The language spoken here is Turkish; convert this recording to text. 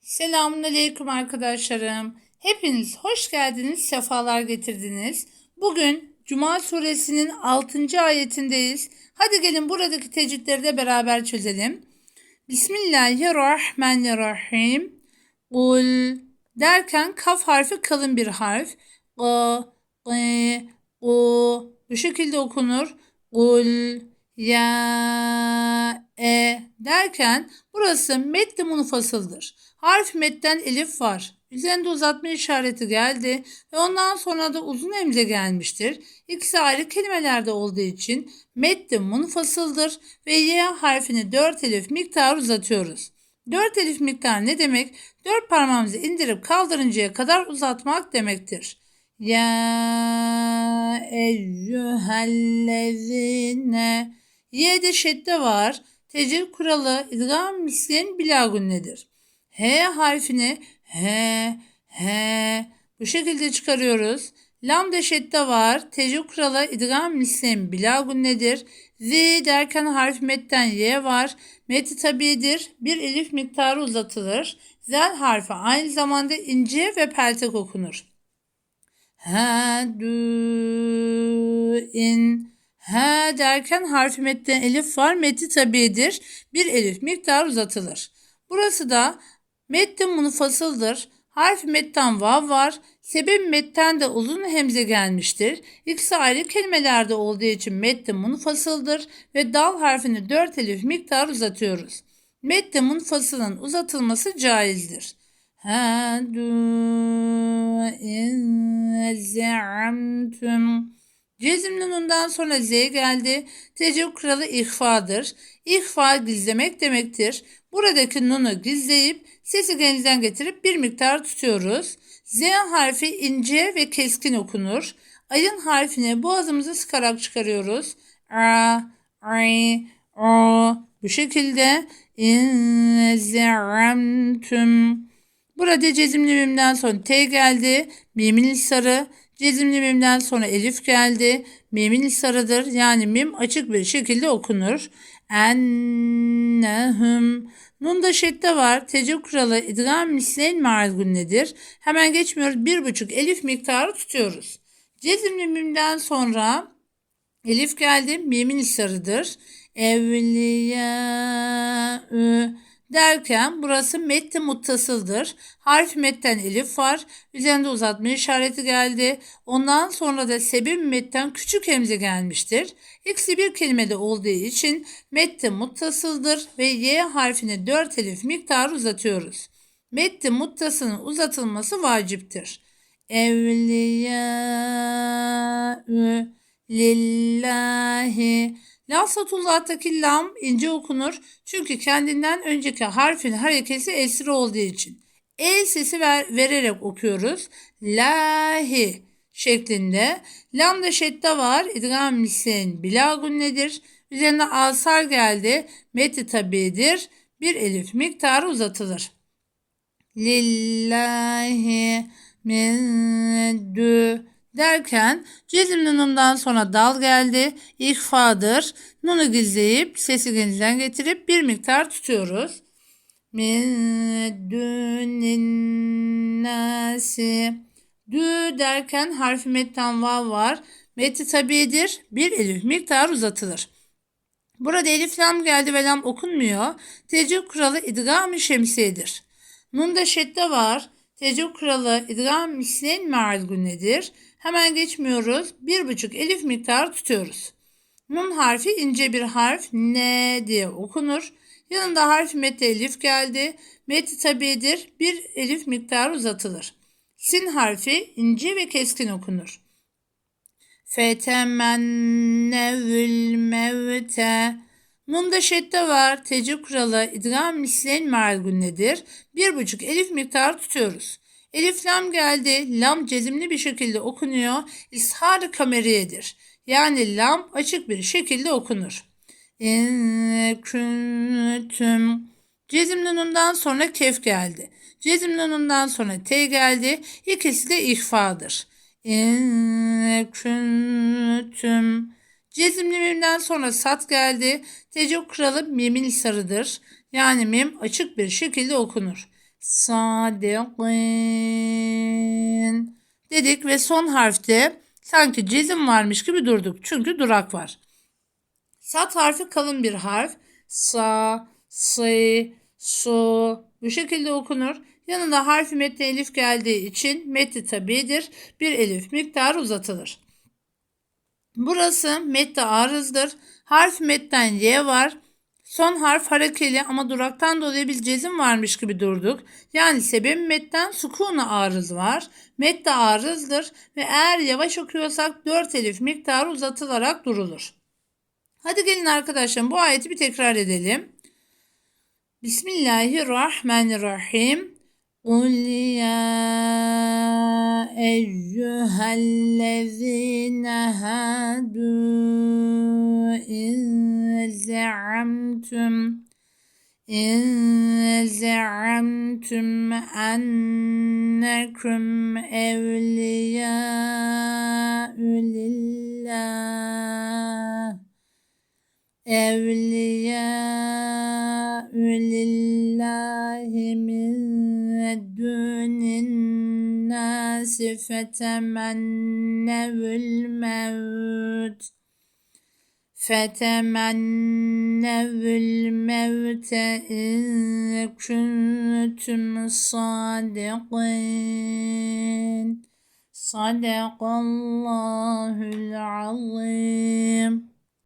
Selamünaleyküm arkadaşlarım. Hepiniz hoş geldiniz, sefalar getirdiniz. Bugün Cuma suresinin 6. ayetindeyiz. Hadi gelin buradaki tecitleri de beraber çözelim. Bismillahirrahmanirrahim. Kul derken kaf harfi kalın bir harf. G, g, u bu şekilde okunur. Kul ya e derken burası medde munfasıldır. Harf medden elif var. Üzerinde uzatma işareti geldi ve ondan sonra da uzun emze gelmiştir. İkisi ayrı kelimelerde olduğu için medde munfasıldır ve y harfini 4 elif miktar uzatıyoruz. 4 elif miktar ne demek? 4 parmağımızı indirip kaldırıncaya kadar uzatmak demektir. Ya eyyühellezine Y'de şedde var. Tecil kuralı idgam mislen bilagunnedir. H harfini H, H bu şekilde çıkarıyoruz. Lam şedde var. Tecil kuralı idgam mislen bilagunnedir. Z derken harf metten Y var. Meti tabidir. Bir elif miktarı uzatılır. Zel harfi aynı zamanda ince ve peltek okunur. Ha, du, in, ha derken harfi metten elif var. Meti tabidir. Bir elif miktar uzatılır. Burası da metten munfasıldır. Harf metten vav var. Sebep metten de uzun hemze gelmiştir. İkisi ayrı kelimelerde olduğu için metten munfasıldır ve dal harfini dört elif miktar uzatıyoruz. Medde munfasılın uzatılması caizdir. Ha du in ze'amtum Cezimli nundan sonra z geldi. Tecrüb kuralı ihfadır. İhfa gizlemek demektir. Buradaki nunu gizleyip sesi genizden getirip bir miktar tutuyoruz. Z harfi ince ve keskin okunur. Ayın harfini boğazımızı sıkarak çıkarıyoruz. A, I, O. Bu şekilde. Burada cezimli mimden sonra T geldi. Mimin sarı. Cezimli mimden sonra elif geldi. Mimin sarıdır. Yani mim açık bir şekilde okunur. Ennehum. Nunda şedde var. Tece kuralı idgam misleyn nedir? Hemen geçmiyoruz. Bir buçuk elif miktarı tutuyoruz. Cezimli mimden sonra elif geldi. Mimin sarıdır. Evliya derken burası mette muttasıldır. Harf metten elif var. Üzerinde uzatma işareti geldi. Ondan sonra da sebep metten küçük hemze gelmiştir. İkisi bir kelimede olduğu için mette muttasıldır ve y harfini 4 elif miktarı uzatıyoruz. Mette muttasının uzatılması vaciptir. Evliya lillahi Lafzatullah'taki lam ince okunur çünkü kendinden önceki harfin harekesi esri olduğu için. E sesi ver, vererek okuyoruz. Lahi şeklinde. Lam da şedde var. İdgam mislen bilagun nedir? Üzerine asar geldi. Meti tabidir. Bir elif miktarı uzatılır. Lillahi min derken cezimli nundan sonra dal geldi. İhfadır. Nunu gizleyip sesi genizden getirip bir miktar tutuyoruz. Min. Dü derken harfi metten vav var. Meti tabidir. Bir elif miktar uzatılır. Burada elif lam geldi ve lam okunmuyor. Tecrüb kuralı idgam-ı şemsiyedir. Nunda şedde var. Tecrüb kuralı idgam mislen nedir? Hemen geçmiyoruz. Bir buçuk elif miktar tutuyoruz. Nun harfi ince bir harf ne diye okunur. Yanında harf mette elif geldi. Meti tabidir. Bir elif miktar uzatılır. Sin harfi ince ve keskin okunur. Fetemennevül mevte. Nunda şedde var. Tecrüb kuralı idgam mislen nedir? Bir buçuk elif miktar tutuyoruz. Elif lam geldi. Lam cezimli bir şekilde okunuyor. İshar kameriyedir. Yani lam açık bir şekilde okunur. İnküntüm. Cezimli nundan sonra kef geldi. Cezimli nundan sonra t geldi. İkisi de ihfadır. İnküntüm. Cezimli mimden sonra sat geldi. Tecrüb kralı mimin sarıdır. Yani mim açık bir şekilde okunur. sadiqin dedik ve son harfte sanki cezim varmış gibi durduk. Çünkü durak var. Sat harfi kalın bir harf. Sa, sı, su bu şekilde okunur. Yanında harfi metni elif geldiği için metni tabidir. Bir elif miktarı uzatılır. Burası mette arızdır. Harf metten y var. Son harf harekeli ama duraktan dolayı bir cezim varmış gibi durduk. Yani sebep metten sukunu arız var. Mette arızdır ve eğer yavaş okuyorsak 4 elif miktarı uzatılarak durulur. Hadi gelin arkadaşlar bu ayeti bir tekrar edelim. Bismillahirrahmanirrahim. قل يا أيها الذين هادوا إن زعمتم إن زعمتم أنكم أولياء لله أولياء lillahi min dunin nasi fetemennevül mevt. Fetemennevül mevte in kuntum sadikin. Sadakallahul azim.